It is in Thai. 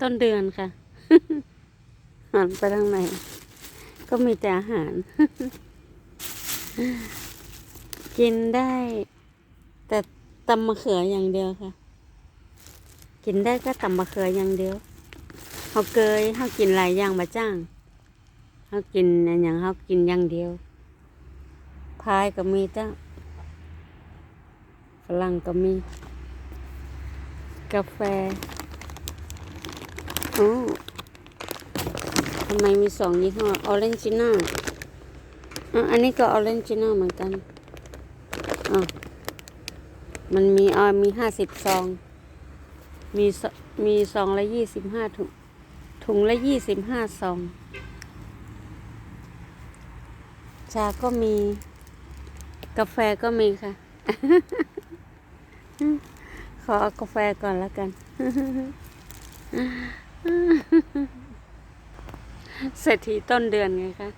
ต้นเดือนค่ะ หันไปทางไหน ก็มีแต่อาหาร กินได้ แต่ตำมะเขืออย่างเดียวค่ะ กินได้ก็ตำมะเขืออย่างเดียวเขาเกยเขากินหลายอย่างมาจ้างเขากินอนอย่างเขากินอย่างเดียว พายก็มีจ้าฝรั่งก็มี กาแฟ โอ้ทำไมมีสองยี่ห้อออเรนจิน่าอะอันนี้ก็ออเรนจิน่าเหมือนกันอะมันมีอ่ามีห้าสิบซอง มีซมีซองละยี่สิบห้าถุง ถุงละยี่สิบห้าซอง ชาก็มี กาแฟก็มีค่ะ ขอเอากาแฟก่อนแล้วกัน เศรษฐีต้นเดือนไงคะ